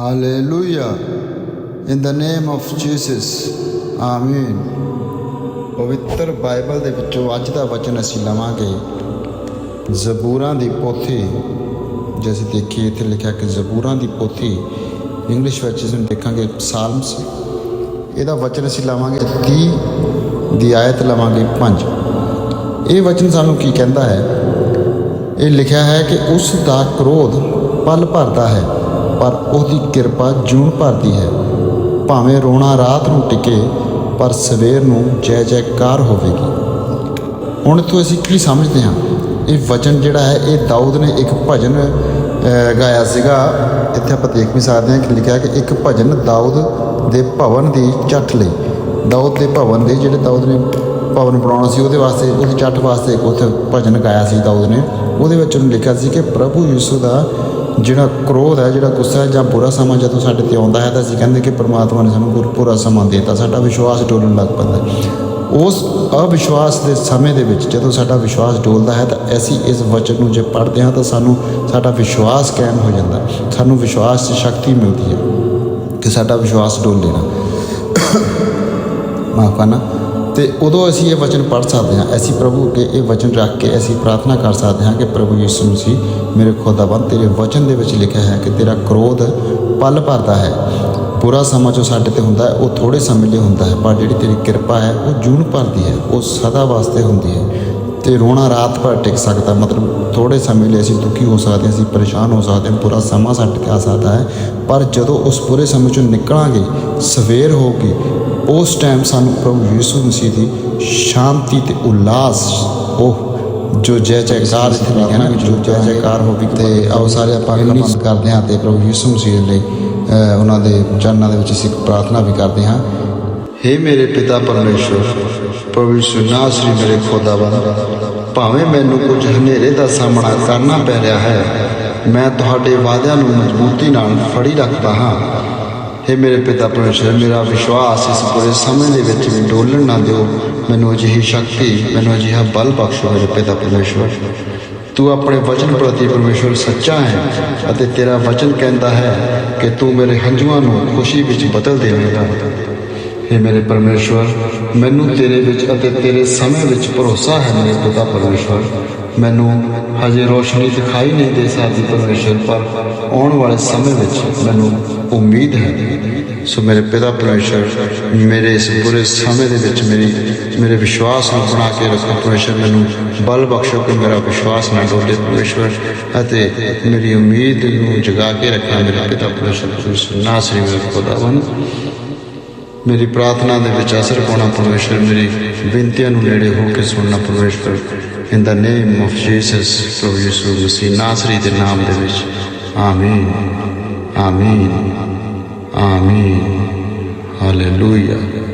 Hallelujah. In the name of Jesus. ਆਮੀਨ ਪਵਿੱਤਰ Bible ਦੇ ਵਿੱਚੋਂ ਅੱਜ ਦਾ ਵਚਨ ਅਸੀਂ ਲਵਾਂਗੇ। ਜ਼ਬੂਰਾਂ ਦੀ ਪੋਥੀ। ਜੇ ਅਸੀਂ ਦੇਖੀਏ, ਇੱਥੇ ਲਿਖਿਆ ਕਿ ਜ਼ਬੂਰਾਂ ਦੀ ਪੋਥੀ। ਇੰਗਲਿਸ਼ ਵਿੱਚ ਇਸ ਨੂੰ ਦੇਖਾਂਗੇ ਸਾਲਮਸ ਇਹਦਾ ਵਚਨ ਅਸੀਂ ਲਵਾਂਗੇ 30 ਦੀ ਆਇਤ ਲਵਾਂਗੇ 5 ਇਹ ਵਚਨ ਸਾਨੂੰ ਕੀ ਕਹਿੰਦਾ ਹੈ? ਇਹ ਲਿਖਿਆ ਹੈ ਕਿ ਉਸ ਦਾ ਕ੍ਰੋਧ ਪਲ ਭਰਦਾ ਹੈ। ਪਰ ਉਹਦੀ ਕਿਰਪਾ ਜੂਨ ਭਰਦੀ ਹੈ। ਭਾਵੇਂ ਰੋਣਾ ਰਾਤ ਨੂੰ ਟਿਕੇ, ਪਰ ਸਵੇਰ ਨੂੰ ਜੈ ਜੈਕਾਰ ਹੋਵੇਗੀ। ਹੁਣ ਇੱਥੋਂ ਅਸੀਂ ਕੀ ਸਮਝਦੇ ਹਾਂ? ਇਹ ਵਚਨ ਜਿਹੜਾ ਹੈ, ਇਹ ਦਾਊਦ ਨੇ ਇੱਕ ਭਜਨ ਗਾਇਆ ਸੀਗਾ। ਇੱਥੇ ਆਪਾਂ ਦੇਖ ਵੀ ਸਕਦੇ ਹਾਂ ਕਿ ਲਿਖਿਆ ਕਿ ਇੱਕ ਭਜਨ ਦਾਊਦ ਦੇ ਭਵਨ ਦੀ ਚੱਠ ਲਈ। ਦਾਊਦ ਦੇ ਭਵਨ ਦੇ ਜਿਹੜੇ ਦਾਊਦ ਨੇ ਭਵਨ ਬਣਾਉਣਾ ਸੀ, ਉਹਦੇ ਵਾਸਤੇ ਉਸ ਚੱਠ ਵਾਸਤੇ ਇੱਕ ਉੱਥੇ ਭਜਨ ਗਾਇਆ ਸੀ ਦਾਊਦ ਨੇ। ਉਹਦੇ ਵਿੱਚ ਉਹਨੇ ਲਿਖਿਆ ਸੀ ਕਿ ਪ੍ਰਭੂ ਯਿਸੂ ਦਾ ਜਿਹੜਾ ਕ੍ਰੋਧ ਹੈ, ਜਿਹੜਾ ਗੁੱਸਾ ਹੈ ਜਾਂ ਬੁਰਾ ਸਮਾਂ ਜਦੋਂ ਸਾਡੇ ਤੇ ਆਉਂਦਾ ਹੈ ਤਾਂ ਅਸੀਂ ਕਹਿੰਦੇ ਕਿ ਪ੍ਰਮਾਤਮਾ ਨੇ ਸਾਨੂੰ ਗੁਰ- ਬੁਰਾ ਸਮਾਂ ਦੇ ਦਿੱਤਾ, ਸਾਡਾ ਵਿਸ਼ਵਾਸ ਡੋਲਣ ਲੱਗ ਪੈਂਦਾ ਉਸ ਅਵਿਸ਼ਵਾਸ ਦੇ ਸਮੇਂ ਦੇ ਵਿੱਚ ਜਦੋਂ ਸਾਡਾ ਵਿਸ਼ਵਾਸ ਡੋਲਦਾ ਹੈ ਤਾਂ ਅਸੀਂ ਇਸ ਵਚਨ ਨੂੰ ਜੇ ਪੜ੍ਹਦੇ ਹਾਂ ਤਾਂ ਸਾਨੂੰ ਸਾਡਾ ਵਿਸ਼ਵਾਸ ਕਾਇਮ ਹੋ ਜਾਂਦਾ ਸਾਨੂੰ ਵਿਸ਼ਵਾਸ 'ਚ ਸ਼ਕਤੀ ਮਿਲਦੀ ਹੈ ਕਿ ਸਾਡਾ ਵਿਸ਼ਵਾਸ ਡੋਲ ਲੈਣਾ ਮਾਫ ਕਰਨਾ। ਤੇ ਉਦੋਂ ਅਸੀਂ ਇਹ ਵਚਨ ਪੜ੍ਹ ਸਕਦੇ ਹਾਂ। ਅਸੀਂ ਪ੍ਰਭੂ ਅੱਗੇ ਇਹ ਵਚਨ ਰੱਖ ਕੇ ਅਸੀਂ ਪ੍ਰਾਰਥਨਾ ਕਰ ਸਕਦੇ ਹਾਂ ਕਿ ਪ੍ਰਭੂ ਯਿਸੂ ਮਸੀਹ, ਮੇਰੇ ਖੁਦਾਵੰਦ ਤੇਰੇ ਵਚਨ ਦੇ ਵਿੱਚ ਲਿਖਿਆ ਹੈ ਕਿ ਤੇਰਾ ਕ੍ਰੋਧ ਪਲ ਭਰਦਾ ਹੈ। ਬੁਰਾ ਸਮਾਂ ਜੋ ਸਾਡੇ ਤੇ ਹੁੰਦਾ ਹੈ, ਉਹ ਥੋੜੇ ਸਮੇਂ ਲਈ ਹੁੰਦਾ ਹੈ, ਪਰ ਜਿਹੜੀ ਤੇਰੀ ਕਿਰਪਾ ਹੈ, ਉਹ ਜੂਨ ਭਰਦੀ ਹੈ, ਉਹ ਸਦਾ ਵਾਸਤੇ ਹੁੰਦੀ ਹੈ। ਤੇ ਰੋਣਾ ਰਾਤ ਭਰ ਟਿਕ ਸਕਦਾ। ਮਤਲਬ ਥੋੜੇ ਸਮੇਂ ਲਈ ਅਸੀਂ ਦੁਖੀ ਹੋ ਸਕਦੇ ਹਾਂ, ਅਸੀਂ ਪਰੇਸ਼ਾਨ ਹੋ ਸਕਦੇ ਹਾਂ, ਪੂਰਾ ਸਮਾਂ ਸਾਡੇ ਤੇ ਆ ਸਕਦਾ ਹੈ। ਪਰ ਜਦੋਂ ਉਸ ਪੂਰੇ ਸਮੇਂ ਚੋਂ ਨਿਕਲਾਂਗੇ, ਸਵੇਰ ਹੋਊਗੀ ਉਸ ਟਾਈਮ ਸਾਨੂੰ ਪ੍ਰਭੂ ਯਿਸੂ ਮਸੀਹ ਦੀ ਸ਼ਾਂਤੀ ਤੇ ਉਲਾਸ ਉਹ ਜੋ ਜੈ ਜੈਕਾਰ ਇੱਥੇ ਹੈ ਨਾ ਜੋ ਜੈ ਜੈਕਾਰ ਹੋਵੇ, ਤੇ ਆਓ ਸਾਰੇ ਆਪਾਂ ਬੰਦ ਕਰਦੇ ਹਾਂ ਤੇ ਪ੍ਰਭੂ ਯਿਸੂ ਮਸੀਹ ਲਈ ਉਹਨਾਂ ਦੇ ਚਰਨਾਂ ਦੇ ਵਿੱਚ ਅਸੀਂ ਪ੍ਰਾਰਥਨਾ ਵੀ ਕਰਦੇ ਹਾਂ। हे ਮੇਰੇ ਪਿਤਾ ਪਰਮੇਸ਼ਵਰ ਪ੍ਰਭੂ ਯਿਸੂ ਨਾਸਰੀ ਮੇਰੇ ਖੁਦਾਵੰਦ ਭਾਵੇਂ ਮੈਨੂੰ ਕੁਝ ਹਨੇਰੇ ਦਾ ਸਾਹਮਣਾ ਕਰਨਾ ਪੈ ਰਿਹਾ ਹੈ, ਮੈਂ ਤੁਹਾਡੇ ਵਾਅਦਿਆਂ ਨੂੰ ਮਜ਼ਬੂਤੀ ਨਾਲ ਫੜੀ ਰੱਖਦਾ ਹਾਂ। हे ਮੇਰੇ ਪਿਤਾ ਪਰਮੇਸ਼ਵਰ ਮੇਰਾ ਵਿਸ਼ਵਾਸ ਇਸ ਪੂਰੇ ਸਮੇਂ ਦੇ ਵਿੱਚ ਵੀ ਡੋਲਣ ਨਾ ਦਿਓ। ਮੈਨੂੰ ਅਜਿਹੀ ਸ਼ਕਤੀ, ਮੈਨੂੰ ਅਜਿਹਾ ਬਲ ਬਖਸ਼ੋ ਮੇਰੇ ਪਿਤਾ ਪਰਮੇਸ਼ਵਰ ਤੂੰ ਆਪਣੇ ਵਚਨ ਪ੍ਰਤੀ ਪਰਮੇਸ਼ਵਰ ਸੱਚਾ ਹੈ ਅਤੇ ਤੇਰਾ ਵਚਨ ਕਹਿੰਦਾ ਹੈ ਕਿ ਤੂੰ ਮੇਰੇ ਹੰਝੂਆਂ ਨੂੰ ਖੁਸ਼ੀ ਵਿੱਚ ਬਦਲ ਦੇਵੇਂਗਾ। हे ਮੇਰੇ ਪਰਮੇਸ਼ਵਰ, ਮੈਨੂੰ ਤੇਰੇ ਵਿੱਚ ਅਤੇ ਤੇਰੇ ਸਮੇਂ ਵਿੱਚ ਭਰੋਸਾ ਹੈ ਮੇਰੇ ਪਿਤਾ ਪਰਮੇਸ਼ਵਰ। ਮੈਨੂੰ ਹਜੇ ਰੋਸ਼ਨੀ ਦਿਖਾਈ ਨਹੀਂ ਦੇ ਸਕਦੀ ਪਰਮੇਸ਼ਵਰ, ਪਰ ਆਉਣ ਵਾਲੇ ਸਮੇਂ ਵਿੱਚ ਮੈਨੂੰ ਉਮੀਦ ਹੈ। ਸੋ ਮੇਰੇ ਪਿਤਾ ਪਰਮੇਸ਼ਵਰ, ਮੇਰੇ ਇਸ ਬੁਰੇ ਸਮੇਂ ਦੇ ਵਿੱਚ ਮੇਰੀ, ਮੇਰੇ ਵਿਸ਼ਵਾਸ ਨੂੰ ਬਣਾ ਕੇ ਰੱਖੋ ਪਰਮੇਸ਼ਵਰ। ਮੈਨੂੰ ਬਲ ਬਖਸ਼ੋ ਕਿ ਮੇਰਾ ਵਿਸ਼ਵਾਸ ਨਾ ਡੋਲੇ ਪਰਮੇਸ਼ਵਰ ਅਤੇ ਮੇਰੀ ਉਮੀਦ ਨੂੰ ਜਗਾ ਕੇ ਰੱਖਣਾ ਮੇਰੇ ਪਿਤਾ ਪਰਮੇਸ਼ਵਰ। ਨਾਸਰੀ ਮੇਰੇ ਖੁਦਾਵੰਦ ਮੇਰੀ ਪ੍ਰਾਰਥਨਾ ਦੇ ਵਿੱਚ ਅਸਰ ਪਾਉਣਾ ਪਰਮੇਸ਼ਰ, ਮੇਰੀ ਬੇਨਤੀਆਂ ਨੂੰ ਨੇੜੇ ਹੋ ਕੇ ਸੁਣਨਾ ਪਰਮੇਸ਼ਰ। ਇਨ ਦਾ ਨੇਮ ਆਫ ਜੀਸਸ ਪ੍ਰਭੂ ਯਿਸੂ ਮਸੀਹ, ਨਾਸਰੀ ਦੇ ਨਾਮ ਦੇ ਵਿੱਚ। ਆਮੀਨ ਆਮੀਨ ਆਮੀਨ ਹਾਲੇਲੂਇਆ